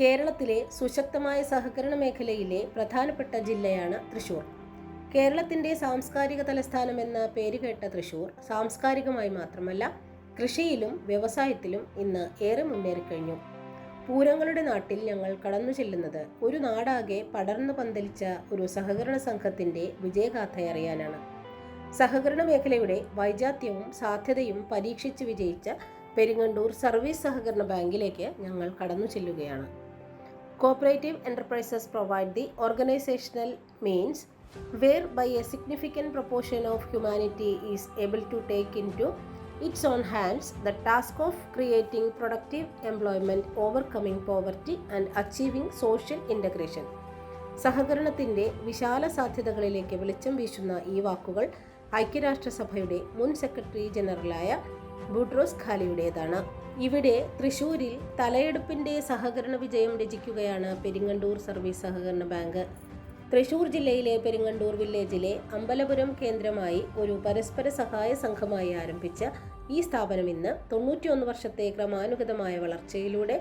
കേരളത്തിലെ സുശക്തമായ സഹകരണ മേഖലയിലെ പ്രധാനപ്പെട്ട ജില്ലയാണ് തൃശൂർ. കേരളത്തിന്റെ സാംസ്കാരിക തലസ്ഥാനം എന്ന പേരുകേട്ട തൃശൂർ സാംസ്കാരികമായി മാത്രമല്ല കൃഷിയിലും വ്യവസായത്തിലും ഇന്ന് ഏറെ മുന്നേറിക്കഴിഞ്ഞു. പൂരങ്ങളുടെ നാട്ടിൽ ഞങ്ങൾ കടന്നു ചെല്ലുന്നത് ഒരു നാടാകെ പടർന്നു പന്തലിച്ച ഒരു സഹകരണ സംഘത്തിന്റെ വിജയഗാഥയറിയാനാണ് സഹകരണ മേഖലയുടെ വൈജാത്യവും സാധ്യതയും പരീക്ഷിച്ച് വിജയിച്ച പെരിങ്ങണ്ടൂർ സർവീസ് സഹകരണ ബാങ്കിലേക്ക് ഞങ്ങൾ കടന്നു ചെല്ലുകയാണ്. Cooperative enterprises provide the organizational means whereby a significant proportion of humanity is able to take into its own hands the task of creating productive employment, overcoming poverty, and achieving social integration. സഹകരണത്തിന്റെ വിശാല സാധ്യതകളിലേക്ക് വെളിച്ചം വീശുന്ന ഈ വാക്കുകൾ ഐക്യരാഷ്ട്രസഭയുടെ മുൻ secretary ജനറലായ ബൂട്രോസ് ഖാലിയുടേതാണ് ഇവിടെ തൃശൂരിൽ തലയെടുപ്പിന്റെ സഹകരണ വിജയം രചിക്കുകയാണ് പെരിങ്ങണ്ടൂർ സർവീസ് സഹകരണ ബാങ്ക്. തൃശൂർ ജില്ലയിലെ പെരിങ്ങണ്ടൂർ വില്ലേജിലെ അമ്പലപുരം കേന്ദ്രമായി ഒരു പരസ്പര സഹായ സംഘമായി ആരംഭിച്ച ഈ സ്ഥാപനം ഇന്ന് തൊണ്ണൂറ്റിയൊന്ന് വർഷത്തെ ക്രമാനുഗതമായ വളർച്ചയിലൂടെ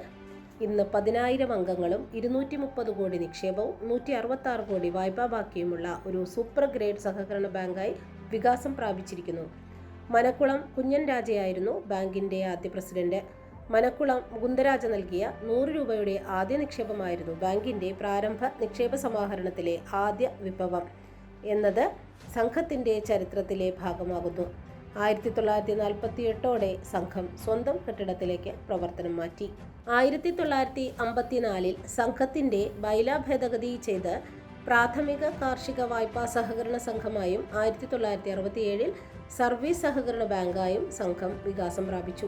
ഇന്ന് പതിനായിരം അംഗങ്ങളും ഇരുന്നൂറ്റി മുപ്പത് കോടി നിക്ഷേപവും നൂറ്റി അറുപത്തി കോടി വായ്പാ ബാക്കിയുമുള്ള ഒരു സൂപ്പർ ഗ്രേഡ് സഹകരണ ബാങ്കായി വികാസം പ്രാപിച്ചിരിക്കുന്നു. മനക്കുളം കുഞ്ഞൻ രാജയായിരുന്നു ബാങ്കിന്റെ ആദ്യ പ്രസിഡന്റ്. മനക്കുളം മുകുന്ദരാജ നൽകിയ നൂറ് രൂപയുടെ ആദ്യ നിക്ഷേപമായിരുന്നു ബാങ്കിന്റെ പ്രാരംഭ നിക്ഷേപ സമാഹരണത്തിലെ ആദ്യ വിഭവം എന്നത് സംഘത്തിന്റെ ചരിത്രത്തിലെ ഭാഗമാകുന്നു. ആയിരത്തി തൊള്ളായിരത്തി നാൽപ്പത്തി എട്ടോടെ സംഘം സ്വന്തം കെട്ടിടത്തിലേക്ക് പ്രവർത്തനം മാറ്റി. ആയിരത്തി തൊള്ളായിരത്തി അമ്പത്തിനാലിൽ സംഘത്തിന്റെ ബൈല ഭേദഗതി ചെയ്ത് പ്രാഥമിക കാർഷിക വായ്പാ സഹകരണ സംഘമായും ആയിരത്തി തൊള്ളായിരത്തി അറുപത്തിയേഴിൽ സർവീസ് സഹകരണ ബാങ്കായും സംഘം വികാസം പ്രാപിച്ചു.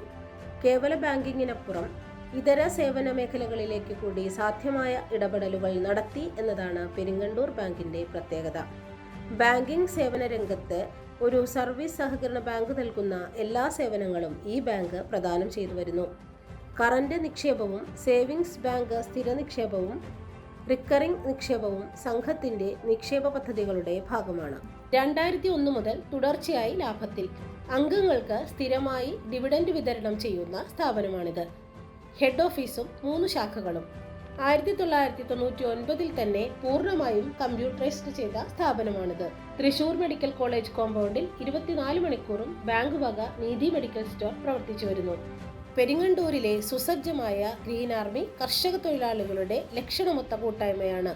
കേവല ബാങ്കിങ്ങിനപ്പുറം ഇതര സേവന മേഖലകളിലേക്ക് കൂടി സാധ്യമായ ഇടപെടലുകൾ നടത്തി എന്നതാണ് പെരിങ്ങണ്ടൂർ ബാങ്കിന്റെ പ്രത്യേകത. ബാങ്കിംഗ് സേവന രംഗത്ത് ഒരു സർവീസ് സഹകരണ ബാങ്ക് നൽകുന്ന എല്ലാ സേവനങ്ങളും ഈ ബാങ്ക് പ്രദാനം ചെയ്തു വരുന്നു. കറന്റ് നിക്ഷേപവും സേവിങ്സ് ബാങ്ക് സ്ഥിര നിക്ഷേപവും റിക്കറിംഗ് നിക്ഷേപവും സംഘത്തിന്റെ നിക്ഷേപ പദ്ധതികളുടെ ഭാഗമാണ്. രണ്ടായിരത്തി ഒന്ന് മുതൽ തുടർച്ചയായി ലാഭത്തിൽ അംഗങ്ങൾക്ക് സ്ഥിരമായി ഡിവിഡൻഡ് വിതരണം ചെയ്യുന്ന സ്ഥാപനമാണിത്. ഹെഡ് ഓഫീസും മൂന്ന് ശാഖകളും ആയിരത്തി തൊള്ളായിരത്തി തൊണ്ണൂറ്റി ഒൻപതിൽ തന്നെ പൂർണമായും കമ്പ്യൂട്ടറൈസ്ഡ് ചെയ്ത സ്ഥാപനമാണിത്. തൃശൂർ മെഡിക്കൽ കോളേജ് കോമ്പൗണ്ടിൽ ഇരുപത്തിനാല് മണിക്കൂറും ബാങ്ക് വക നീതി മെഡിക്കൽ സ്റ്റോർ പ്രവർത്തിച്ചു വരുന്നു. പെരിങ്ങണ്ടൂരിലെ സുസജ്ജമായ ഗ്രീൻ ആർമി കർഷക തൊഴിലാളികളുടെ ലക്ഷണമൊത്ത കൂട്ടായ്മയാണ്.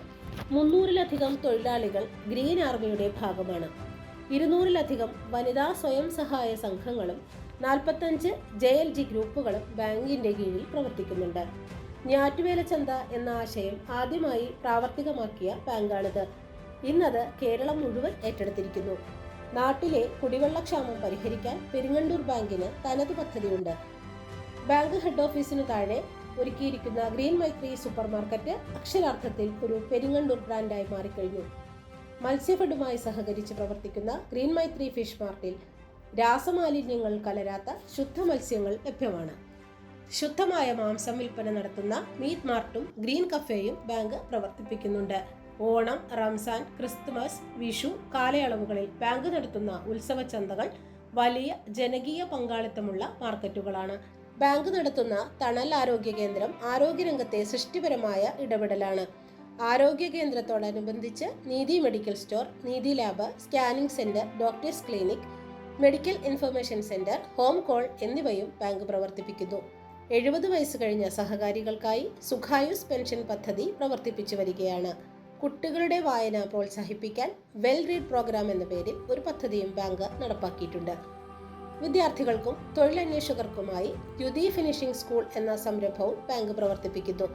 മുന്നൂറിലധികം തൊഴിലാളികൾ ഗ്രീൻ ആർമിയുടെ ഭാഗമാണ്. ഇരുന്നൂറിലധികം വനിതാ സ്വയം സഹായ സംഘങ്ങളും നാൽപ്പത്തഞ്ച് ജെ എൽ ജി ഗ്രൂപ്പുകളും ബാങ്കിന്റെ കീഴിൽ പ്രവർത്തിക്കുന്നുണ്ട്. ഞാറ്റുവേല ചന്ത എന്ന ആശയം ആദ്യമായി പ്രാവർത്തികമാക്കിയ ബാങ്കാണിത്. ഇന്നത് കേരളം മുഴുവൻ ഏറ്റെടുത്തിരിക്കുന്നു. നാട്ടിലെ കുടിവെള്ളക്ഷാമം പരിഹരിക്കാൻ പെരിങ്ങണ്ടൂർ ബാങ്കിന് തനത് പദ്ധതിയുണ്ട്. ബാങ്ക് ഹെഡ് ഓഫീസിനു താഴെ ഒരുക്കിയിരിക്കുന്ന ഗ്രീൻ മൈത്രി സൂപ്പർ മാർക്കറ്റ് അക്ഷരാർത്ഥത്തിൽ ഒരു പെരിങ്ങണ്ടൂർ ബ്രാൻഡായി മാറിക്കഴിഞ്ഞു. മത്സ്യഫെഡുമായി സഹകരിച്ച് പ്രവർത്തിക്കുന്ന ഗ്രീൻ മൈത്രി ഫിഷ് മാർട്ടിൽ രാസമാലിന്യങ്ങൾ കലരാത്ത ശുദ്ധ മത്സ്യങ്ങൾ ലഭ്യമാണ്. ശുദ്ധമായ മാംസം വിൽപ്പന നടത്തുന്ന മീറ്റ് മാർട്ടും ഗ്രീൻ കഫേയും ബാങ്ക് പ്രവർത്തിപ്പിക്കുന്നുണ്ട്. ഓണം റംസാൻ ക്രിസ്തുമസ് വിഷു കാലയളവുകളിൽ ബാങ്ക് നടത്തുന്ന ഉത്സവ ചന്തകൾ വലിയ ജനകീയ പങ്കാളിത്തമുള്ള മാർക്കറ്റുകളാണ്. ബാങ്ക് നടത്തുന്ന തണൽ ആരോഗ്യ കേന്ദ്രം ആരോഗ്യരംഗത്തെ സൃഷ്ടിപരമായ ഇടപെടലാണ്. ആരോഗ്യ കേന്ദ്രത്തോടനുബന്ധിച്ച് Neethi medical store Neethi lab scanning centre doctors clinic medical information centre home call എന്നിവയും ബാങ്ക് പ്രവർത്തിപ്പിക്കുന്നു. എഴുപത് വയസ്സ് കഴിഞ്ഞ സഹകാരികൾക്കായി സുഖായുസ് പെൻഷൻ പദ്ധതി പ്രവർത്തിപ്പിച്ചു വരികയാണ്. കുട്ടികളുടെ വായന പ്രോത്സാഹിപ്പിക്കാൻ വെൽ റീഡ് പ്രോഗ്രാം എന്ന പേരിൽ ഒരു പദ്ധതിയും ബാങ്ക് നടപ്പാക്കിയിട്ടുണ്ട്. വിദ്യാർത്ഥികൾക്കും തൊഴിലന്വേഷകർക്കുമായി ദ്യുതി ഫിനിഷിംഗ് സ്കൂൾ എന്ന സംരംഭവും ബാങ്ക് പ്രവർത്തിപ്പിക്കുന്നു.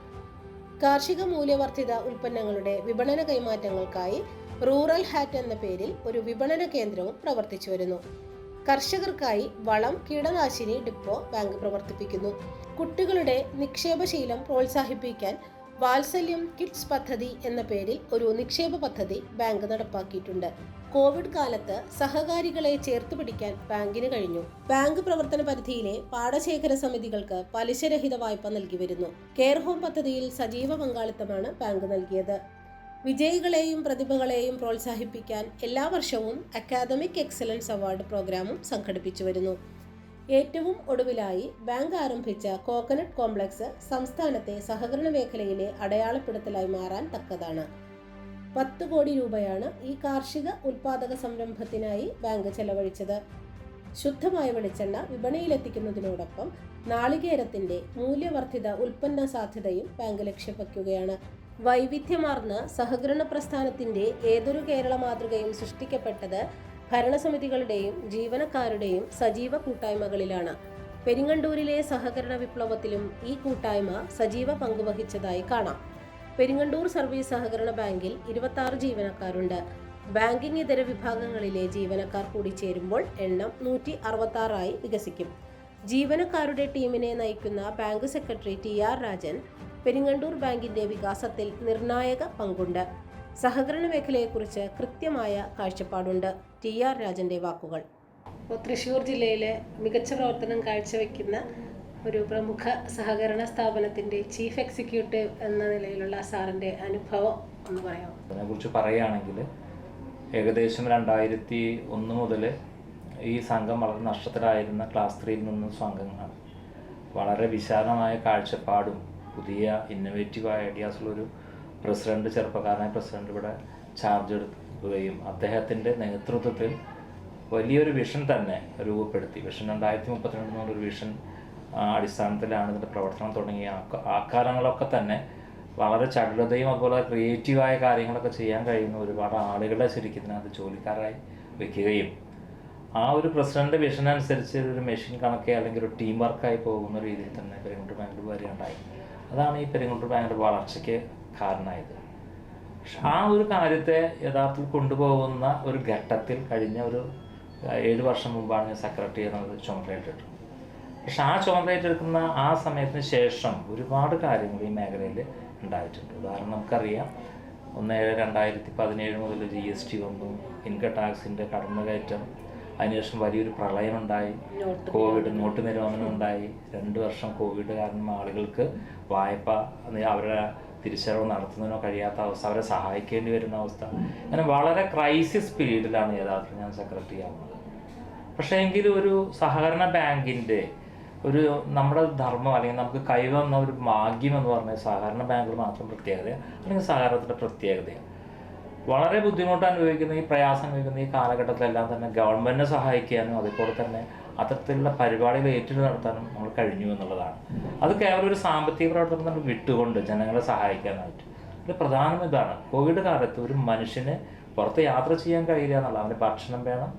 കാർഷിക മൂല്യവർദ്ധിത ഉൽപ്പന്നങ്ങളുടെ വിപണന കൈമാറ്റങ്ങൾക്കായി റൂറൽ ഹാറ്റ് എന്ന പേരിൽ ഒരു വിപണന കേന്ദ്രവും പ്രവർത്തിച്ചു വരുന്നു. കർഷകർക്കായി വളം കീടനാശിനി ഡിപ്പോ ബാങ്ക് പ്രവർത്തിപ്പിക്കുന്നു. കുട്ടികളുടെ നിക്ഷേപശീലം പ്രോത്സാഹിപ്പിക്കാൻ വാത്സല്യം കിഡ്സ് പദ്ധതി എന്ന പേരിൽ ഒരു നിക്ഷേപ പദ്ധതി ബാങ്ക് നടപ്പാക്കിയിട്ടുണ്ട്. കോവിഡ് കാലത്ത് സഹകാരികളെ ചേർത്ത് പിടിക്കാൻ ബാങ്കിന് കഴിഞ്ഞു. ബാങ്ക് പ്രവർത്തന പരിധിയിലെ പാടശേഖര സമിതികൾക്ക് പലിശരഹിത വായ്പ നൽകി വരുന്നു. കെയർ ഹോം പദ്ധതിയിൽ സജീവ പങ്കാളിത്തമാണ് ബാങ്ക് നൽകിയത്. വിജയികളെയും പ്രതിഭകളെയും പ്രോത്സാഹിപ്പിക്കാൻ എല്ലാ വർഷവും അക്കാദമിക് എക്സലൻസ് അവാർഡ് പ്രോഗ്രാമും സംഘടിപ്പിച്ചു വരുന്നു. ഏറ്റവും ഒടുവിലായി ബാങ്ക് ആരംഭിച്ച കോക്കനട്ട് കോംപ്ലക്സ് സംസ്ഥാനത്തെ സഹകരണ മേഖലയിലെ അടയാളപ്പെടുത്തലായി മാറാൻ തക്കതാണ്. പത്ത് കോടി രൂപയാണ് ഈ കാർഷിക ഉൽപാദക സംരംഭത്തിനായി ബാങ്ക് ചെലവഴിച്ചത്. ശുദ്ധമായ വെളിച്ചെണ്ണ വിപണിയിലെത്തിക്കുന്നതിനോടൊപ്പം നാളികേരത്തിന്റെ മൂല്യവർദ്ധിത ഉൽപ്പന്ന സാധ്യതയും ബാങ്ക് ലക്ഷ്യം വൈവിധ്യമാർന്ന സഹകരണ പ്രസ്ഥാനത്തിന്റെ ഏതൊരു കേരള മാതൃകയും സൃഷ്ടിക്കപ്പെട്ടത് ഭരണസമിതികളുടെയും ജീവനക്കാരുടെയും സജീവ കൂട്ടായ്മകളിലാണ്. പെരിങ്ങണ്ടൂരിലെ സഹകരണ വിപ്ലവത്തിലും ഈ കൂട്ടായ്മ സജീവ പങ്കുവഹിച്ചതായി കാണാം. പെരിങ്ങണ്ടൂർ സർവീസ് സഹകരണ ബാങ്കിൽ ഇരുപത്തി ആറ് ജീവനക്കാരുണ്ട്. ബാങ്കിംഗ് ഇതര വിഭാഗങ്ങളിലെ ജീവനക്കാർ കൂടി ചേരുമ്പോൾ എണ്ണം നൂറ്റി അറുപത്തി ആറായി വികസിക്കും. ജീവനക്കാരുടെ ടീമിനെ നയിക്കുന്ന bank secretary T R Rajan Peringandoor ബാങ്കിന്റെ വികാസത്തിൽ നിർണായക പങ്കുണ്ട്. സഹകരണ മേഖലയെക്കുറിച്ച് കൃത്യമായ കാഴ്ചപ്പാടുണ്ട്. ടി ആർ രാജന്റെ വാക്കുകൾ. ഇപ്പോൾ തൃശ്ശൂർ ജില്ലയിലെ മികച്ച പ്രവർത്തനം കാഴ്ചവെക്കുന്ന ഒരു പ്രമുഖ സഹകരണ സ്ഥാപനത്തിന്റെ ചീഫ് എക്സിക്യൂട്ടീവ് എന്ന നിലയിലുള്ള സാറിന്റെ അനുഭവം ഒന്ന് പറയാമോ? അതിനെക്കുറിച്ച് പറയുകയാണെങ്കിൽ ഏകദേശം രണ്ടായിരത്തി ഒന്ന് മുതൽ ഈ സംഘം വളരെ നഷ്ടത്തിലായിരുന്ന ക്ലാസ് ത്രീയിൽ നിന്നും സംഘങ്ങളാണ്. വളരെ വിശാലമായ കാഴ്ചപ്പാടും പുതിയ ഇന്നോവേറ്റീവായ ഐഡിയാസുള്ളൊരു പ്രസിഡന്റ് ചെറുപ്പക്കാരനായ പ്രസിഡന്റ് ഇവിടെ ചാർജ് എടുക്കുകയും അദ്ദേഹത്തിന്റെ നേതൃത്വത്തിൽ വലിയൊരു വിഷൻ തന്നെ രൂപപ്പെടുത്തി. വിഷൻ രണ്ടായിരത്തി മുപ്പത്തിരണ്ട് എന്നുള്ളൊരു വിഷൻ അടിസ്ഥാനത്തിലാണ് ഇതിന്റെ പ്രവർത്തനം തുടങ്ങിയ ആ കാലങ്ങളൊക്കെ തന്നെ വളരെ ചടുലതയും അതുപോലെ ക്രിയേറ്റീവായ കാര്യങ്ങളൊക്കെ ചെയ്യാൻ കഴിയുന്ന ഒരുപാട് ആളുകളെ ശരിക്കും ഇതിനകത്ത് ജോലിക്കാരായി വെക്കുകയും ആ ഒരു പ്രസിഡന്റ് വിഷൻ അനുസരിച്ച് ഒരു മെഷീൻ കണക്കെ അല്ലെങ്കിൽ ഒരു ടീം വർക്കായി പോകുന്ന രീതിയിൽ തന്നെ പെരുങ്ങോട്ട് ബാങ്ക് ഉണ്ടായി. അതാണ് ഈ പെരുങ്ങോട്ട് ബാങ്കിന്റെ വളർച്ചയ്ക്ക് കാരണമായത്. പക്ഷെ ആ ഒരു കാര്യത്തെ യഥാർത്ഥത്തിൽ കൊണ്ടുപോകുന്ന ഒരു ഘട്ടത്തിൽ കഴിഞ്ഞ ഒരു ഏഴ് വർഷം മുമ്പാണ് ഞാൻ സെക്രട്ടറി എന്നത് ചുമതലയിട്ടിട്ടു പക്ഷെ ആ ചുമതലയേറ്റെടുക്കുന്ന ആ സമയത്തിന് ശേഷം ഒരുപാട് കാര്യങ്ങൾ ഈ മേഖലയിൽ ഉണ്ടായിട്ടുണ്ട്. ഉദാഹരണം നമുക്കറിയാം ഒന്ന് ഏഴ് രണ്ടായിരത്തി പതിനേഴ് മുതൽ ജി എസ് ടി വന്നു ഇൻകം ടാക്സിന്റെ കടന്നുകയറ്റം അതിനുശേഷം വലിയൊരു പ്രളയമുണ്ടായി കോവിഡ് നോട്ട് നിരോധനം ഉണ്ടായി രണ്ട് വർഷം കോവിഡ് കാരണം ആളുകൾക്ക് വായ്പ അവരുടെ തിരിച്ചറിവ് നടത്തുന്നതിനോ കഴിയാത്ത അവസ്ഥ അവരെ സഹായിക്കേണ്ടി വരുന്ന അവസ്ഥ. അങ്ങനെ വളരെ ക്രൈസിസ് പീരീഡിലാണ് യഥാർത്ഥത്തിൽ ഞാൻ സെക്രട്ടറി ആവുന്നത് പക്ഷേ എങ്കിലും ഒരു സഹകരണ ബാങ്കിന്റെ ഒരു നമ്മുടെ ധർമ്മം അല്ലെങ്കിൽ നമുക്ക് കൈവന്ന ഒരു ഭാഗ്യം എന്ന് പറഞ്ഞാൽ സഹകരണ ബാങ്കുകൾ മാത്രം പ്രത്യേകത അല്ലെങ്കിൽ സഹകരണത്തിന്റെ പ്രത്യേകതയാണ് വളരെ ബുദ്ധിമുട്ട് അനുഭവിക്കുന്ന ഈ പ്രയാസം അനുഭവിക്കുന്ന ഈ കാലഘട്ടത്തിലെല്ലാം തന്നെ ഗവൺമെന്റിനെ സഹായിക്കാനും അതുപോലെ തന്നെ അത്തരത്തിലുള്ള പരിപാടികൾ ഏറ്റെടുത്ത് നടത്താനും നമ്മൾ കഴിഞ്ഞു എന്നുള്ളതാണ്. അത് കേവലം ഒരു സാമ്പത്തിക പ്രവർത്തനം നമ്മൾ വിട്ടുകൊണ്ട് ജനങ്ങളെ സഹായിക്കാനായിട്ട്. ഇത് പ്രധാനം ഇതാണ്. കോവിഡ് കാലത്ത് ഒരു മനുഷ്യന് പുറത്ത് യാത്ര ചെയ്യാൻ കഴിയില്ല എന്നുള്ള അവന് ഭക്ഷണം വേണം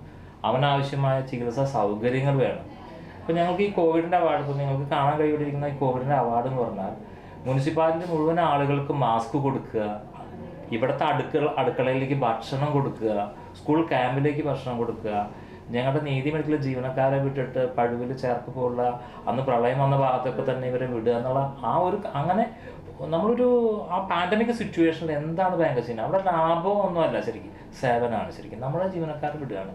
അവനാവശ്യമായ ചികിത്സാ സൗകര്യങ്ങൾ വേണം. അപ്പോൾ ഞങ്ങൾക്ക് ഈ കോവിഡിന്റെ അവാർഡ് നിങ്ങൾക്ക് കാണാൻ കഴിവിട്ടിരിക്കുന്ന ഈ കോവിഡിന്റെ അവാർഡ് എന്ന് പറഞ്ഞാൽ മുനിസിപ്പാലിറ്റി മുഴുവൻ ആളുകൾക്ക് മാസ്ക് കൊടുക്കുക ഇവിടുത്തെ അടുക്കള അടുക്കളയിലേക്ക് ഭക്ഷണം കൊടുക്കുക സ്കൂൾ ക്യാമ്പിലേക്ക് ഭക്ഷണം കൊടുക്കുക ഞങ്ങളുടെ നീതി മെഡിക്കൽ ജീവനക്കാരെ വിട്ടിട്ട് പഴുവിൽ ചേർത്ത് പോലുള്ള അന്ന് പ്രളയം വന്ന ഭാഗത്തൊക്കെ തന്നെ ഇവരെ വിടുക എന്നുള്ള ആ ഒരു അങ്ങനെ നമ്മളൊരു ആ പാൻഡമിക് സിറ്റുവേഷനിൽ എന്താണ് ബാങ്ക് ചെയ്യുന്നത് അവിടെ ലാഭം ഒന്നുമല്ല ശരിക്കും. സേവനമാണ് ശരിക്കും. നമ്മളെ ജീവനക്കാരെ വിടുകയാണ്.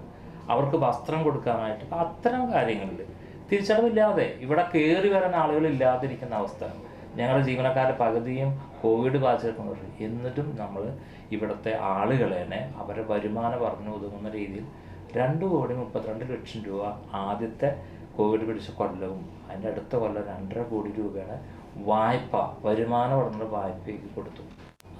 അവർക്ക് വസ്ത്രം കൊടുക്കാനായിട്ട് അപ്പം അത്തരം കാര്യങ്ങളിൽ തിരിച്ചടവില്ലാതെ ഇവിടെ കയറി വരാൻ ആളുകൾ ഇല്ലാതിരിക്കുന്ന അവസ്ഥ. ഞങ്ങളുടെ ജീവനക്കാരുടെ പകുതിയും കോവിഡ് ബാധിച്ചിട്ടുണ്ട് എന്നിട്ടും നമ്മൾ ഇവിടുത്തെ ആളുകളെ തന്നെ അവരുടെ വരുമാനം പറഞ്ഞു ഒതുങ്ങുന്ന രീതിയിൽ രണ്ട് കോടി മുപ്പത്തിരണ്ട് ലക്ഷം രൂപ ആദ്യത്തെ കോവിഡ് പിടിച്ച കൊല്ലവും അതിന്റെ അടുത്ത കൊല്ലം രണ്ടര കോടി രൂപയുടെ വായ്പ വരുമാന ഉടനെ വായ്പയ്ക്ക് കൊടുത്തു.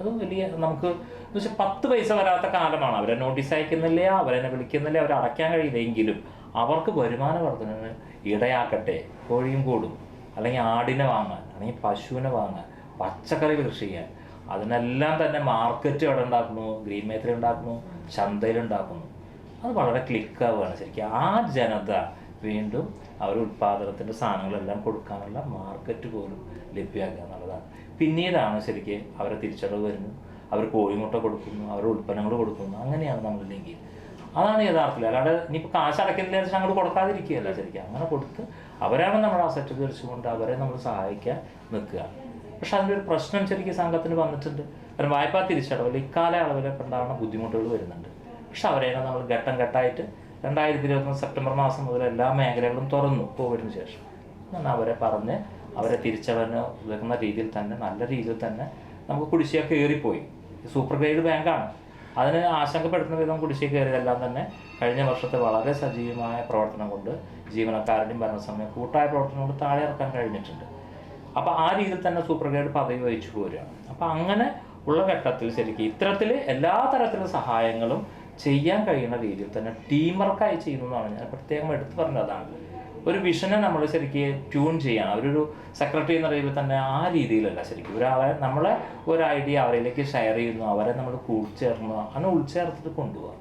അത് വലിയ നമുക്ക് എന്ന് വെച്ചാൽ പത്ത് പൈസ വരാത്ത കാലമാണ്. അവരെ നോട്ടീസ് അയക്കുന്നില്ല അവരെന്നെ വിളിക്കുന്നില്ല അവരെ അടയ്ക്കാൻ കഴിയില്ലെങ്കിലും അവർക്ക് വരുമാന വർധനവിന് ഇടയാക്കട്ടെ. കോഴിയും കൂടും. അല്ലെങ്കിൽ ആടിനെ വാങ്ങാൻ അല്ലെങ്കിൽ പശുവിനെ വാങ്ങാൻ പച്ചക്കറി കൃഷി ചെയ്യാൻ. അതിനെല്ലാം തന്നെ മാർക്കറ്റ് എവിടെ ഉണ്ടാക്കുന്നു? ഗ്രീൻ മേഖല ഉണ്ടാക്കുന്നു ചന്തയിൽ ഉണ്ടാക്കുന്നു. അത് വളരെ ക്ലിക്കാവുകയാണ് ശരിക്കും. ആ ജനത വീണ്ടും അവർ ഉൽപ്പാദനത്തിന്റെ സാധനങ്ങളെല്ലാം കൊടുക്കാനുള്ള മാർക്കറ്റ് പോലും ലഭ്യമാക്കുക എന്നുള്ളതാണ്. പിന്നീടാണ് ശരിക്കും അവരെ തിരിച്ചടവ് വരുന്നു അവർ കോഴിമുട്ട കൊടുക്കുന്നു അവരുടെ ഉൽപ്പന്നങ്ങൾ കൊടുക്കുന്നു അങ്ങനെയാണ് നമ്മളില്ലെങ്കിൽ അതാണ് യഥാർത്ഥത്തിൽ. അല്ലാണ്ട് ഇനിയിപ്പോൾ കാശ് അടയ്ക്കുന്നില്ല വെച്ചാൽ അങ്ങോട്ട് കൊടുക്കാതിരിക്കുകയല്ല ശരിക്കും. അങ്ങനെ കൊടുത്ത് അവരാണ് നമ്മുടെ അസറ്റ് തീർച്ചുകൊണ്ട് അവരെ നമ്മൾ സഹായിക്കാൻ നിൽക്കുക. പക്ഷെ അതിന്റെ ഒരു പ്രശ്നം ശരിക്കും സംഘത്തിന് വന്നിട്ടുണ്ട്. കാരണം വായ്പാ തിരിച്ചടവിൽ ഇക്കാല അളവിലൊക്കെ ഉണ്ടാകുന്ന ബുദ്ധിമുട്ടുകൾ വരുന്നുണ്ട്. പക്ഷെ അവരെയാണ് നമ്മൾ ഘട്ടം ഘട്ടമായിട്ട് രണ്ടായിരത്തി ഇരുപത്തൊന്ന് സെപ്റ്റംബർ മാസം മുതൽ എല്ലാ മേഖലകളും തുറന്നു കോവിഡിന് ശേഷം. എന്നാൽ അവരെ പറഞ്ഞ് അവരെ തിരിച്ചവന് ഉതകുന്ന രീതിയിൽ തന്നെ നല്ല രീതിയിൽ തന്നെ നമുക്ക് കുടിശ്ശിക കയറിപ്പോയി. സൂപ്പർ ഗ്രേഡ് ബാങ്കാണ്. അതിന് ആശങ്കപ്പെടുത്തുന്ന വിധം കുടിശ്ശിക കയറിയതെല്ലാം തന്നെ കഴിഞ്ഞ വർഷത്തെ വളരെ സജീവമായ പ്രവർത്തനം കൊണ്ട് ജീവനക്കാരുടെയും ഭരണസമയം കൂട്ടായ പ്രവർത്തനം കൊണ്ട് താഴെ ഇറക്കാൻ കഴിഞ്ഞിട്ടുണ്ട്. അപ്പോൾ ആ രീതിയിൽ തന്നെ സൂപ്പർ ഗ്രേഡ് പദവി വഹിച്ചു പോരുകയാണ്. അപ്പോൾ അങ്ങനെ ഉള്ള ഘട്ടത്തിൽ ശരിക്കും ഇത്തരത്തിൽ എല്ലാ തരത്തിലുള്ള സഹായങ്ങളും ചെയ്യാൻ കഴിയുന്ന രീതിയിൽ തന്നെ ടീം വർക്കായി ചെയ്യുന്നതാണ് ഞാൻ പ്രത്യേകം എടുത്തു പറഞ്ഞതാണ് ഒരു വിഷനെ നമ്മൾ ശരിക്കും ട്യൂൺ ചെയ്യണം അവരൊരു സെക്രട്ടറി എന്ന രീതിയിൽ തന്നെ ആ രീതിയിലല്ല ശരിക്കും. ഒരാളെ നമ്മളെ ഒരു ഐഡിയ അവരിലേക്ക് ഷെയർ ചെയ്യുന്നു അവരെ നമ്മൾ കൂടിച്ചേർന്നു അങ്ങനെ ഉൾച്ചേർത്തിട്ട് കൊണ്ടുപോകുക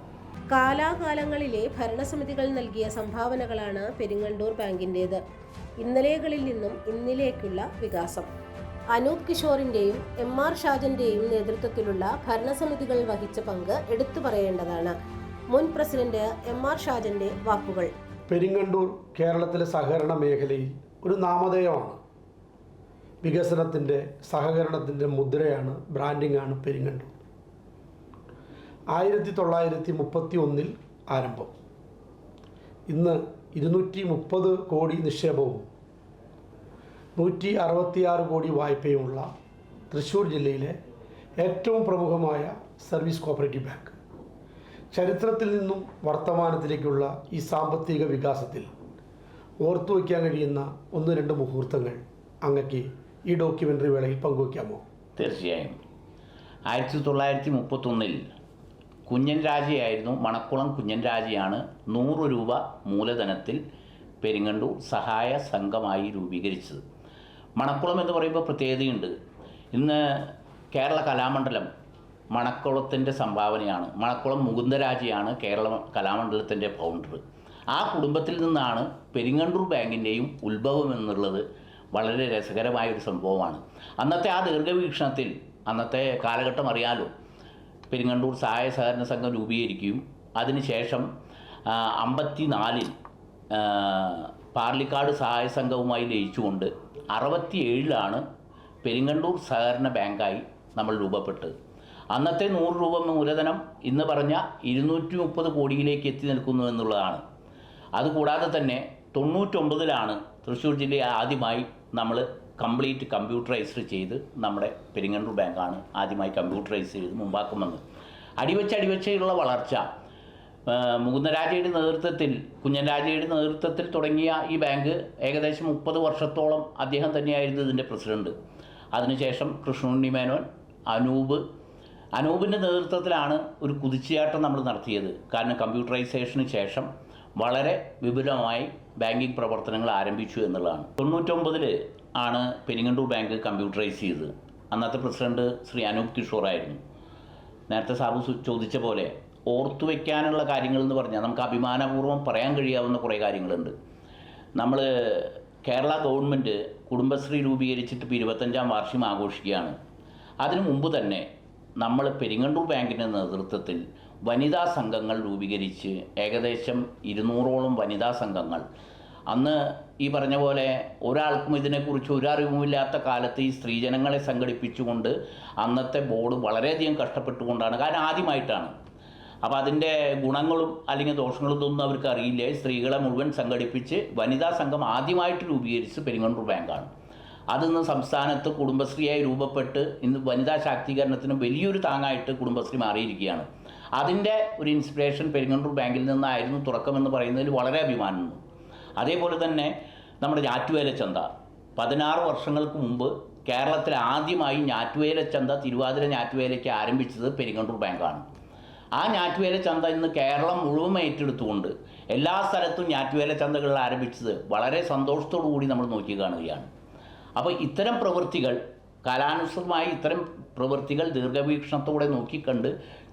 കാലാകാലങ്ങളിലെ ഭരണസമിതികൾ നൽകിയ സംഭാവനകളാണ് പെരിങ്ങണ്ടൂർ ബാങ്കിന്റേത് ഇന്നലെകളിൽ നിന്നും ഇന്നിലേക്കുള്ള വികാസം. അനൂപ് കിഷോറിന്റെയും എം ആർ ഷാജന്റെയും നേതൃത്വത്തിലുള്ള ഭരണസമിതികൾ വഹിച്ച പങ്ക് എടുത്തു പറയേണ്ടതാണ്. മുൻ പ്രസിഡന്റ് എം ആർ ഷാജന്റെ വാക്കുകൾ. പെരിങ്ങണ്ടൂർ കേരളത്തിലെ സഹകരണ മേഖലയിൽ ഒരു നാമധേയമാണ്. വികസനത്തിന്റെ സഹകരണത്തിന്റെ മുദ്രയാണ് ബ്രാൻഡിംഗ് ആണ് പെരിങ്ങണ്ടൂർ. ആയിരത്തി തൊള്ളായിരത്തി മുപ്പത്തി ഒന്നിൽ ആരംഭം. ഇന്ന് ഇരുന്നൂറ്റി മുപ്പത് കോടി നിക്ഷേപവും നൂറ്റി അറുപത്തിയാറ് കോടി വായ്പയുമുള്ള തൃശ്ശൂർ ജില്ലയിലെ ഏറ്റവും പ്രമുഖമായ സർവീസ് കോപ്പറേറ്റീവ് ബാങ്ക്. ചരിത്രത്തിൽ നിന്നും വർത്തമാനത്തിലേക്കുള്ള ഈ സാമ്പത്തിക വികാസത്തിൽ ഓർത്തു വയ്ക്കാൻ കഴിയുന്ന ഒന്ന് രണ്ട് മുഹൂർത്തങ്ങൾ അങ്ങക്ക് ഈ ഡോക്യുമെന്ററി വേളയിൽ പങ്കുവയ്ക്കാമോ? തീർച്ചയായും. ആയിരത്തി തൊള്ളായിരത്തി മുപ്പത്തൊന്നിൽ കുഞ്ഞൻ രാജയായിരുന്നു മണക്കുളം കുഞ്ഞൻ രാജയാണ് നൂറ് രൂപ മൂലധനത്തിൽ പെരിങ്ങണ്ടൂർ സഹായ സംഘമായി രൂപീകരിച്ചത്. മണക്കുളം എന്ന് പറയുമ്പോൾ പ്രത്യേകതയുണ്ട്. ഇന്ന് കേരള കലാമണ്ഡലം മണക്കുളത്തിന്റെ സംഭാവനയാണ്. മണക്കുളം മുകുന്ദരാജയാണ് കേരള കലാമണ്ഡലത്തിന്റെ ഫൗണ്ടർ ആ കുടുംബത്തിൽ നിന്നാണ് പെരിങ്ങണ്ടൂർ ബാങ്കിന്റെയും ഉത്ഭവം എന്നുള്ളത് വളരെ രസകരമായ ഒരു സംഭവമാണ്. അന്നത്തെ ആ ദീർഘവീക്ഷണത്തിൽ അന്നത്തെ കാലഘട്ടം അറിയാലോ പെരിങ്ങണ്ടൂർ സഹായ സഹകരണ സംഘം രൂപീകരിക്കുകയും അതിനുശേഷം അമ്പത്തി നാലിൽ പാർലിക്കാട് സഹായ സംഘവുമായി ലയിച്ചുകൊണ്ട് അറുപത്തി ഏഴിലാണ് പെരിങ്ങണ്ടൂർ സഹകരണ ബാങ്കായി നമ്മൾ രൂപപ്പെട്ടത്. അന്നത്തെ നൂറ് രൂപ മൂലധനം ഇന്ന് പറഞ്ഞ ഇരുന്നൂറ്റി മുപ്പത് കോടിയിലേക്ക് എത്തി നിൽക്കുന്നു എന്നുള്ളതാണ്. അതുകൂടാതെ തന്നെ തൊണ്ണൂറ്റൊമ്പതിലാണ് തൃശ്ശൂർ ജില്ലയെ ആദ്യമായി നമ്മൾ കംപ്ലീറ്റ് കമ്പ്യൂട്ടറൈസ്ഡ് ചെയ്ത് നമ്മുടെ പെരിങ്ങണ്ടൂർ ബാങ്കാണ് ആദ്യമായി കമ്പ്യൂട്ടറൈസ് ചെയ്ത് മുമ്പാക്കുമെന്ന്. അടിവെച്ച് അടിവെച്ചുള്ള വളർച്ച മുകുന്ദരാജയുടെ നേതൃത്വത്തിൽ കുഞ്ഞൻ രാജയുടെ നേതൃത്വത്തിൽ തുടങ്ങിയ ഈ ബാങ്ക് ഏകദേശം മുപ്പത് വർഷത്തോളം അദ്ദേഹം തന്നെയായിരുന്നു ഇതിന്റെ പ്രസിഡന്റ് അതിനുശേഷം കൃഷ്ണുണ്ണി മേനോൻ അനൂപ്. അനൂപിന്റെ നേതൃത്വത്തിലാണ് ഒരു കുതിച്ചുചാട്ടം നമ്മൾ നടത്തിയത്. കാരണം കമ്പ്യൂട്ടറൈസേഷന് ശേഷം വളരെ വിപുലമായി ബാങ്കിങ് പ്രവർത്തനങ്ങൾ ആരംഭിച്ചു എന്നുള്ളതാണ്. തൊണ്ണൂറ്റൊമ്പതിൽ ആണ് പെരിങ്ങണ്ടൂർ ബാങ്ക് കമ്പ്യൂട്ടറൈസ് ചെയ്തത്. അന്നത്തെ പ്രസിഡന്റ് ശ്രീ അനൂപ് കിഷോറായിരുന്നു. നേരത്തെ സാബു ചോദിച്ച പോലെ ഓർത്തു വയ്ക്കാനുള്ള കാര്യങ്ങൾ എന്ന് പറഞ്ഞാൽ നമുക്ക് അഭിമാനപൂർവം പറയാൻ കഴിയാവുന്ന കുറേ കാര്യങ്ങളുണ്ട്. നമ്മൾ കേരള ഗവൺമെന്റ് കുടുംബശ്രീ രൂപീകരിച്ചിട്ട് ഇപ്പോൾ ഇരുപത്തഞ്ചാം വാർഷികം ആഘോഷിക്കുകയാണ്. അതിനു മുമ്പ് തന്നെ നമ്മൾ പെരിങ്ങണ്ടൂർ ബാങ്കിന്റെ നേതൃത്വത്തിൽ വനിതാ സംഘങ്ങൾ രൂപീകരിച്ച് ഏകദേശം ഇരുന്നൂറോളം വനിതാ സംഘങ്ങൾ. അന്ന് ഈ പറഞ്ഞ പോലെ ഒരാൾക്കും ഇതിനെക്കുറിച്ച് ഒരു അറിവുമില്ലാത്ത കാലത്ത് ഈ സ്ത്രീജനങ്ങളെ സംഘടിപ്പിച്ചുകൊണ്ട് അന്നത്തെ ബോർഡ് വളരെയധികം കഷ്ടപ്പെട്ടുകൊണ്ടാണ്. കാരണം ആദ്യമായിട്ടാണ്. അപ്പോൾ അതിന്റെ ഗുണങ്ങളും അല്ലെങ്കിൽ ദോഷങ്ങളും ഒന്നും അവർക്ക് അറിയില്ല. സ്ത്രീകളെ മുഴുവൻ സംഘടിപ്പിച്ച് വനിതാ സംഘം ആദ്യമായിട്ട് രൂപീകരിച്ച് പെരിങ്ങണ്ടൂർ ബാങ്കാണ് അതിന്ന് സംസ്ഥാനത്ത് കുടുംബശ്രീയായി രൂപപ്പെട്ട് ഇന്ന് വനിതാ ശാക്തീകരണത്തിന് വലിയൊരു താങ്ങായിട്ട് കുടുംബശ്രീ മാറിയിരിക്കുകയാണ്. അതിന്റെ ഒരു ഇൻസ്പിറേഷൻ പെരിങ്ങണ്ടൂർ ബാങ്കിൽ നിന്നായിരുന്നു തുറക്കമെന്ന് പറയുന്നതിൽ വളരെ അഭിമാനമുണ്ട്. അതേപോലെ തന്നെ നമ്മുടെ ഞാറ്റുവേല ചന്ത പതിനാറ് വർഷങ്ങൾക്ക് മുമ്പ് കേരളത്തിൽ ആദ്യമായി ഞാറ്റുവേല ചന്ത തിരുവാതിര ഞാറ്റുവേലയ്ക്ക് ആരംഭിച്ചത് പെരിങ്ങണ്ടൂർ ബാങ്കാണ് ആ ഞാറ്റുവേല ചന്ത ഇന്ന് കേരളം മുഴുവൻ ഏറ്റെടുത്തുകൊണ്ട് എല്ലാ സ്ഥലത്തും ഞാറ്റുവേല ചന്തകൾ ആരംഭിച്ചത് വളരെ സന്തോഷത്തോടു കൂടി നമ്മൾ നോക്കി കാണുകയാണ്. അപ്പോൾ ഇത്തരം പ്രവൃത്തികൾ കാലാനുസൃതമായി ഇത്തരം പ്രവൃത്തികൾ ദീർഘവീക്ഷണത്തോടെ നോക്കിക്കണ്ട്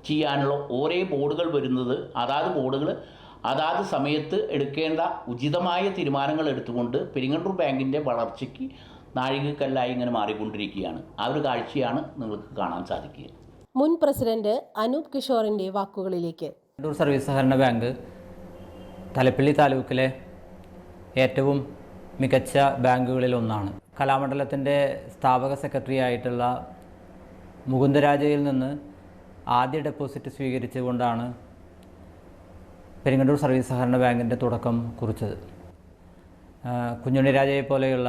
ചെയ്യാനുള്ള ഓരോ ബോർഡുകൾ വരുന്നത് അതാത് ബോർഡുകൾ അതാത് സമയത്ത് എടുക്കേണ്ട ഉചിതമായ തീരുമാനങ്ങൾ എടുത്തുകൊണ്ട് പെരിങ്ങണ്ടൂർ ബാങ്കിന്റെ വളർച്ചയ്ക്ക് നാഴികക്കല്ലായി ഇങ്ങനെ മാറിക്കൊണ്ടിരിക്കുകയാണ്. ആ ഒരു കാഴ്ചയാണ് നിങ്ങൾക്ക് കാണാൻ സാധിക്കുക. മുൻ പ്രസിഡന്റ് അനൂപ് കിഷോറിന്റെ വാക്കുകളിലേക്ക്. സർവീസ് സഹകരണ ബാങ്ക് തലപ്പള്ളി താലൂക്കിലെ ഏറ്റവും മികച്ച ബാങ്കുകളിൽ ഒന്നാണ്. കലാമണ്ഡലത്തിന്റെ സ്ഥാപക സെക്രട്ടറി ആയിട്ടുള്ള മുകുന്ദരാജയിൽ നിന്ന് ആദ്യ ഡെപ്പോസിറ്റ് സ്വീകരിച്ചുകൊണ്ടാണ് പെരിങ്ങണ്ടൂർ സർവീസ് സഹകരണ ബാങ്കിന്റെ തുടക്കം കുറിച്ചത്. കുഞ്ഞുണ്ണിരാജയെ കുഞ്ഞുണ്ണി രാജയെ പോലെയുള്ള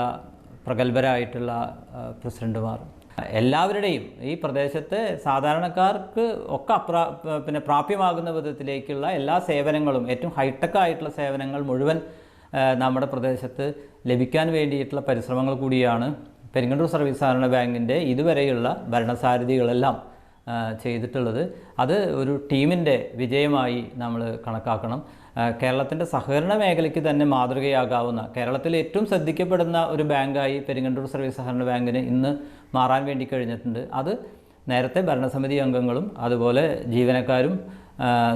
പ്രഗത്ഭരായിട്ടുള്ള പ്രസിഡന്റുമാർ എല്ലാവരുടെയും ഈ പ്രദേശത്ത് സാധാരണക്കാർക്ക് ഒക്കെ അപ്രാ പിന്നെ പ്രാപ്യമാകുന്ന വിധത്തിലേക്കുള്ള എല്ലാ സേവനങ്ങളും ഏറ്റവും ഹൈടെക് ആയിട്ടുള്ള സേവനങ്ങൾ മുഴുവൻ നമ്മുടെ പ്രദേശത്ത് ലഭിക്കാൻ വേണ്ടിയിട്ടുള്ള പരിശ്രമങ്ങൾ കൂടിയാണ് പെരിങ്ങണ്ടൂർ സർവീസ് സഹകരണ ബാങ്കിന്റെ ഇതുവരെയുള്ള ഭരണസാരഥികളെല്ലാം ചെയ്തിട്ടുള്ളത്. അത് ഒരു ടീമിന്റെ വിജയമായി നമ്മൾ കണക്കാക്കണം. കേരളത്തിന്റെ സഹകരണ മേഖലയ്ക്ക് തന്നെ മാതൃകയാകാവുന്ന കേരളത്തിൽ ഏറ്റവും ശ്രദ്ധിക്കപ്പെടുന്ന ഒരു ബാങ്കായി പെരിങ്ങണ്ടൂർ സർവീസ് സഹകരണ ബാങ്കിന് ഇന്ന് മാറാൻ വേണ്ടി കഴിഞ്ഞിട്ടുണ്ട്. അത് നേരത്തെ ഭരണസമിതി അംഗങ്ങളും അതുപോലെ ജീവനക്കാരും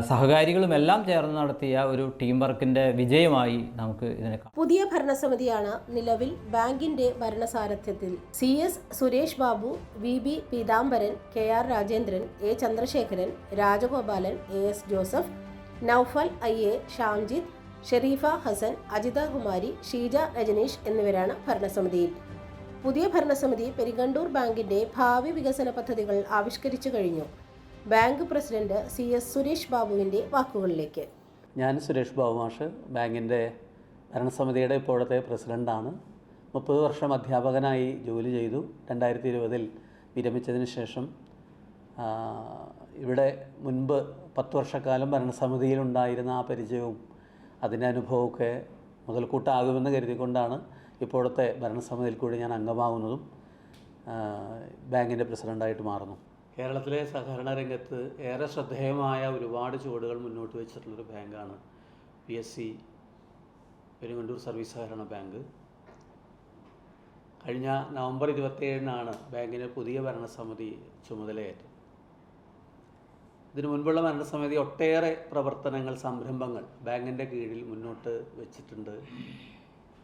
സഹകാരികളും എല്ലാം ചേർന്ന് നടത്തിയ ഒരു ടീം വർക്കിന്റെ വിജയമായി നമുക്ക് ഇതിനെ പുതിയ ഭരണസമിതിയാണ് നിലവിൽ ബാങ്കിന്റെ ഭരണസാരഥ്യത്തിൽ. C S Suresh Babu V B Peethambaran K R Rajendran A Chandrasekharan Rajagopalan A S Joseph Noufal I A Shamjith Sherifa Hassan Ajitha Kumari Sheeja Rajaneesh എന്നിവരാണ് ഭരണസമിതിയിൽ. പുതിയ ഭരണസമിതി പെരിങ്ങണ്ടൂർ ബാങ്കിന്റെ ഭാവി വികസന പദ്ധതികൾ ആവിഷ്കരിച്ചു കഴിഞ്ഞു. Bank president C S Suresh ബാബുവിന്റെ വാക്കുകളിലേക്ക്. ഞാൻ സുരേഷ് ബാബു മാഷ് ബാങ്കിന്റെ ഭരണസമിതിയുടെ ഇപ്പോഴത്തെ പ്രസിഡന്റാണ് മുപ്പത് വർഷം അധ്യാപകനായി ജോലി ചെയ്തു. രണ്ടായിരത്തി ഇരുപതിൽ വിരമിച്ചതിന് ശേഷം ഇവിടെ മുൻപ് പത്ത് വർഷക്കാലം ഭരണസമിതിയിലുണ്ടായിരുന്ന ആ പരിചയവും അതിന്റെ അനുഭവമൊക്കെ മുതൽക്കൂട്ടാകുമെന്ന് കരുതിക്കൊണ്ടാണ് ഇപ്പോഴത്തെ ഭരണസമിതിയിൽ കൂടി ഞാൻ അംഗമാകുന്നതും ബാങ്കിന്റെ പ്രസിഡന്റായിട്ട് മാറുന്നു. കേരളത്തിലെ സഹകരണ രംഗത്ത് ഏറെ ശ്രദ്ധേയമായ ഒരുപാട് ചുവടുകൾ മുന്നോട്ട് വെച്ചിട്ടുള്ളൊരു ബാങ്കാണ് P S C Perungandoor service സഹകരണ ബാങ്ക്. കഴിഞ്ഞ നവംബർ ഇരുപത്തിയേഴിനാണ് ബാങ്കിന് പുതിയ ഭരണസമിതി ചുമതലയേറ്റത്. ഇതിനു മുൻപുള്ള ഭരണസമിതി ഒട്ടേറെ പ്രവർത്തനങ്ങൾ സംരംഭങ്ങൾ ബാങ്കിന്റെ കീഴിൽ മുന്നോട്ട് വെച്ചിട്ടുണ്ട്.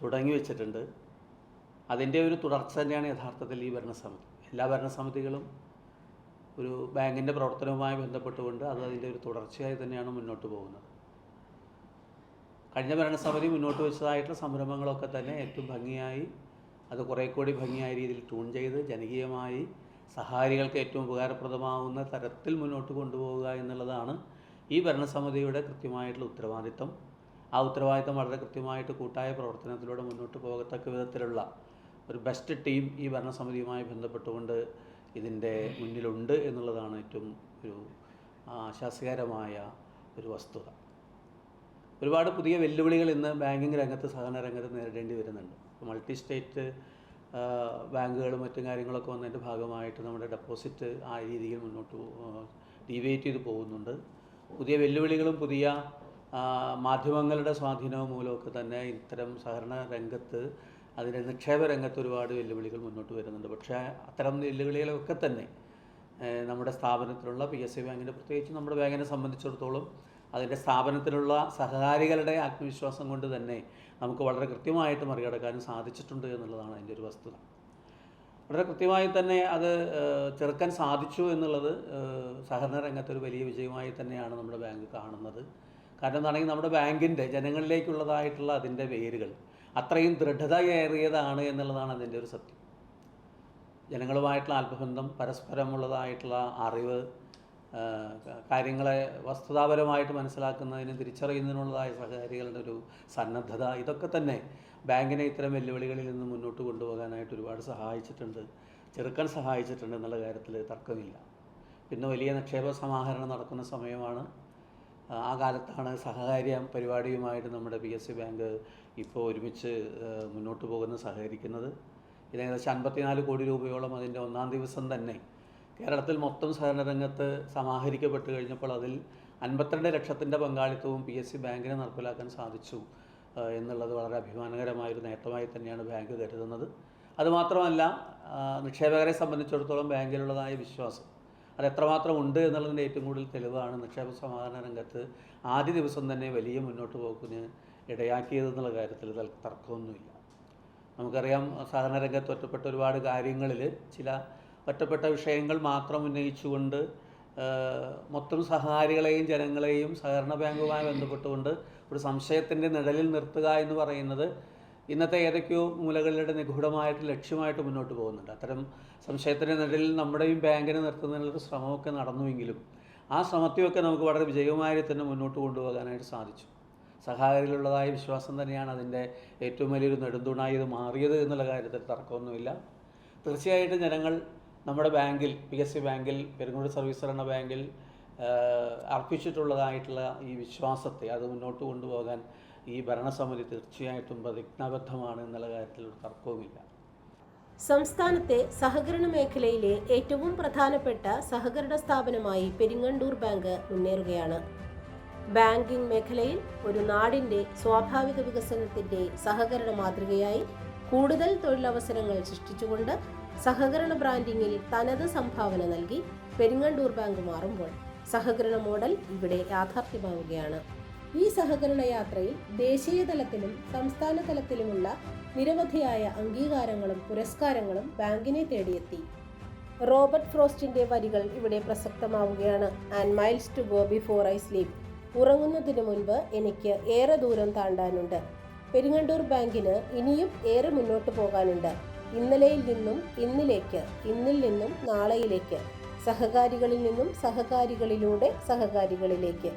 തുടങ്ങി വെച്ചിട്ടുണ്ട്. അതിന്റെ ഒരു തുടർച്ച തന്നെയാണ് യഥാർത്ഥത്തിൽ ഈ ഭരണസമിതി. എല്ലാ ഭരണസമിതികളും ഒരു ബാങ്കിന്റെ പ്രവർത്തനവുമായി ബന്ധപ്പെട്ടുകൊണ്ട് അത് അതിന്റെ ഒരു തുടർച്ചയായി തന്നെയാണ് മുന്നോട്ട് പോകുന്നത്. കഴിഞ്ഞ ഭരണസമിതി മുന്നോട്ട് വെച്ചതായിട്ടുള്ള സംരംഭങ്ങളൊക്കെ തന്നെ ഏറ്റവും ഭംഗിയായി അത് കുറേ കൂടി ഭംഗിയായ രീതിയിൽ ട്യൂൺ ചെയ്ത് ജനകീയമായി സഹാരികൾക്ക് ഏറ്റവും ഉപകാരപ്രദമാവുന്ന തരത്തിൽ മുന്നോട്ട് കൊണ്ടുപോവുക എന്നുള്ളതാണ് ഈ ഭരണസമിതിയുടെ കൃത്യമായിട്ടുള്ള ഉത്തരവാദിത്തം ആ ഉത്തരവാദിത്തം വളരെ കൃത്യമായിട്ട് കൂട്ടായ പ്രവർത്തനത്തിലൂടെ മുന്നോട്ട് പോകത്തക്ക വിധത്തിലുള്ള ഒരു ബെസ്റ്റ് ടീം ഈ ഭരണസമിതിയുമായി ബന്ധപ്പെട്ടുകൊണ്ട് ഇതിന്റെ മുന്നിലുണ്ട് എന്നുള്ളതാണ് ഏറ്റവും ഒരു ആശാസ്യകരമായ ഒരു വസ്തുത. ഒരുപാട് പുതിയ വെല്ലുവിളികൾ ഇന്ന് ബാങ്കിങ് രംഗത്ത് സഹകരണ രംഗത്ത് നേരിടേണ്ടി വരുന്നുണ്ട്. മൾട്ടി സ്റ്റേറ്റ് ബാങ്കുകളും മറ്റും കാര്യങ്ങളൊക്കെ വന്നതിന്റെ ഭാഗമായിട്ട് നമ്മുടെ ഡെപ്പോസിറ്റ് ആ രീതിയിൽ മുന്നോട്ട് ഡിവേറ്റ് ചെയ്ത് പോകുന്നുണ്ട്. പുതിയ വെല്ലുവിളികളും പുതിയ മാധ്യമങ്ങളുടെ സ്വാധീനവും മൂലമൊക്കെ തന്നെ ഇത്തരം സഹകരണ രംഗത്ത് അതിന്റെ നിക്ഷേപ രംഗത്ത് ഒരുപാട് വെല്ലുവിളികൾ മുന്നോട്ട് വരുന്നുണ്ട്. പക്ഷേ അത്തരം വെല്ലുവിളികളൊക്കെ തന്നെ നമ്മുടെ സ്ഥാപനത്തിലുള്ള പി എസ് സി ബാങ്കിന്റെ പ്രത്യേകിച്ച് നമ്മുടെ ബാങ്കിനെ സംബന്ധിച്ചിടത്തോളം അതിന്റെ സ്ഥാപനത്തിലുള്ള സഹകാരികളുടെ ആത്മവിശ്വാസം കൊണ്ട് തന്നെ നമുക്ക് വളരെ കൃത്യമായിട്ട് മറികടക്കാനും സാധിച്ചിട്ടുണ്ട് എന്നുള്ളതാണ് അതിന്റെ ഒരു വസ്തുത. വളരെ കൃത്യമായി തന്നെ അത് ചെറുക്കാൻ സാധിച്ചു എന്നുള്ളത് സഹകരണ രംഗത്ത് ഒരു വലിയ വിജയമായി തന്നെയാണ് നമ്മുടെ ബാങ്ക് കാണുന്നത്. കാരണം എന്താണെങ്കിൽ നമ്മുടെ ബാങ്കിന്റെ ജനങ്ങളിലേക്കുള്ളതായിട്ടുള്ള അതിന്റെ വേരുകൾ അത്രയും ദൃഢതയേറിയതാണ് എന്നുള്ളതാണ് അതിന്റെ ഒരു സത്യം. ജനങ്ങളുമായിട്ടുള്ള ആത്മബന്ധം പരസ്പരമുള്ളതായിട്ടുള്ള അറിവ് കാര്യങ്ങളെ വസ്തുതാപരമായിട്ട് മനസ്സിലാക്കുന്നതിനും തിരിച്ചറിയുന്നതിനുള്ളതായ സഹകാരികളുടെ ഒരു സന്നദ്ധത ഇതൊക്കെ തന്നെ ബാങ്കിനെ ഇത്തരം വെല്ലുവിളികളിൽ നിന്ന് മുന്നോട്ട് കൊണ്ടുപോകാനായിട്ട് ഒരുപാട് സഹായിച്ചിട്ടുണ്ട്. ചെറുക്കാൻ സഹായിച്ചിട്ടുണ്ട് എന്നുള്ള കാര്യത്തിൽ തർക്കമില്ല. പിന്നെ വലിയ നിക്ഷേപ സമാഹരണം നടക്കുന്ന സമയമാണ് ആ കാലത്താണ് സഹകാര്യ പരിപാടിയുമായിട്ട് നമ്മുടെ പി എസ് സി ബാങ്ക് ഇപ്പോൾ ഒരുമിച്ച് മുന്നോട്ട് പോകുന്ന സഹകരിക്കുന്നത്. ഇത് ഏകദേശം അൻപത്തിനാല് കോടി രൂപയോളം അതിന്റെ ഒന്നാം ദിവസം തന്നെ കേരളത്തിൽ മൊത്തം സഹകരണ രംഗത്ത് സമാഹരിക്കപ്പെട്ട് കഴിഞ്ഞപ്പോൾ അതിൽ അൻപത്തിരണ്ട് ലക്ഷത്തിന്റെ പങ്കാളിത്തവും പി എസ് സി ബാങ്കിന് നടപ്പിലാക്കാൻ സാധിച്ചു എന്നുള്ളത് വളരെ അഭിമാനകരമായൊരു നേട്ടമായി തന്നെയാണ് ബാങ്ക് കരുതുന്നത്. അതുമാത്രമല്ല നിക്ഷേപകരെ സംബന്ധിച്ചിടത്തോളം ബാങ്കിലുള്ളതായ വിശ്വാസം അത് എത്രമാത്രം ഉണ്ട് എന്നുള്ളതിന്റെ ഏറ്റവും കൂടുതൽ തെളിവാണ് നിക്ഷേപ സമാധാന രംഗത്ത് ആദ്യ ദിവസം തന്നെ വലിയ മുന്നോട്ട് പോക്കിന് ഇടയാക്കിയതെന്നുള്ള കാര്യത്തിൽ തൽ- തർക്കമൊന്നുമില്ല. നമുക്കറിയാം സഹകരണ രംഗത്ത് ഒറ്റപ്പെട്ട ഒരുപാട് കാര്യങ്ങളിൽ ചില ഒറ്റപ്പെട്ട വിഷയങ്ങൾ മാത്രം ഉന്നയിച്ചുകൊണ്ട് മൊത്തം സഹകാരികളെയും ജനങ്ങളെയും സഹകരണ ബാങ്കുമായി ബന്ധപ്പെട്ടുകൊണ്ട് ഒരു സംശയത്തിന്റെ നിഴലിൽ നിർത്തുക എന്ന് പറയുന്നത് ഇന്നത്തെ ഏതൊക്കെയോ മൂലകളിലൂടെ നിഗൂഢമായിട്ട് ലക്ഷ്യമായിട്ട് മുന്നോട്ട് പോകുന്നുണ്ട്. അത്തരം സംശയത്തിന്റെ നിഴലിൽ നമ്മുടെയും ബാങ്കിനെ നിർത്തുന്നതിനുള്ളൊരു ശ്രമമൊക്കെ നടന്നുവെങ്കിലും ആ ശ്രമത്തെയൊക്കെ നമുക്ക് വളരെ വിജയമായി തന്നെ മുന്നോട്ട് കൊണ്ടുപോകാനായിട്ട് സാധിച്ചു. സഹാകരിലുള്ളതായ വിശ്വാസം തന്നെയാണ് അതിന്റെ ഏറ്റവും വലിയൊരു നെടുന്തൂണായി ഇത് മാറിയത് എന്നുള്ള കാര്യത്തിൽ തർക്കമൊന്നുമില്ല. തീർച്ചയായിട്ടും ജനങ്ങൾ നമ്മുടെ ബാങ്കിൽ പി എസ് സി ബാങ്കിൽ പെരുങ്ങോട് സർവീസ് ഭരണ ബാങ്കിൽ അർപ്പിച്ചിട്ടുള്ളതായിട്ടുള്ള ഈ വിശ്വാസത്തെ അത് മുന്നോട്ട് കൊണ്ടുപോകാൻ ഈ ഭരണസമിതി തീർച്ചയായിട്ടും പ്രതിജ്ഞാബദ്ധമാണ് എന്നുള്ള കാര്യത്തിൽ ഒരു തർക്കവുമില്ല. സംസ്ഥാനത്തെ സഹകരണ മേഖലയിലെ ഏറ്റവും പ്രധാനപ്പെട്ട സഹകരണ സ്ഥാപനമായി പെരിങ്ങണ്ടൂർ ബാങ്ക് മുന്നേറുകയാണ്. ബാങ്കിംഗ് മേഖലയിൽ ഒരു നാടിന്റെ സ്വാഭാവിക വികസനത്തിന്റെ സഹകരണ മാതൃകയായി കൂടുതൽ തൊഴിലവസരങ്ങൾ സൃഷ്ടിച്ചുകൊണ്ട് സഹകരണ ബ്രാൻഡിങ്ങിൽ തനത് സംഭാവന നൽകി പെരിങ്ങണ്ടൂർ ബാങ്ക് മാറുമ്പോൾ സഹകരണ മോഡൽ ഇവിടെ യാഥാർത്ഥ്യമാവുകയാണ്. ഈ സഹകരണ യാത്രയിൽ ദേശീയ തലത്തിലും സംസ്ഥാന തലത്തിലുമുള്ള നിരവധിയായ അംഗീകാരങ്ങളും പുരസ്കാരങ്ങളും ബാങ്കിനെ തേടിയെത്തി. റോബർട്ട് ഫ്രോസ്റ്റിന്റെ വരികൾ ഇവിടെ പ്രസക്തമാവുകയാണ്. And miles to go before I sleep ഉറങ്ങുന്നതിന് മുൻപ് എനിക്ക് ഏറെ ദൂരം താണ്ടാനുണ്ട്. പെരിങ്ങണ്ടൂർ ബാങ്കിന് ഇനിയും ഏറെ മുന്നോട്ട് പോകാനുണ്ട്. ഇന്നലെയിൽ നിന്നും ഇന്നിലേക്ക് ഇന്നിൽ നിന്നും നാളെയിലേക്ക് സഹകാരികളിൽ നിന്നും സഹകാരികളിലൂടെ സഹകാരികളിലേക്ക്.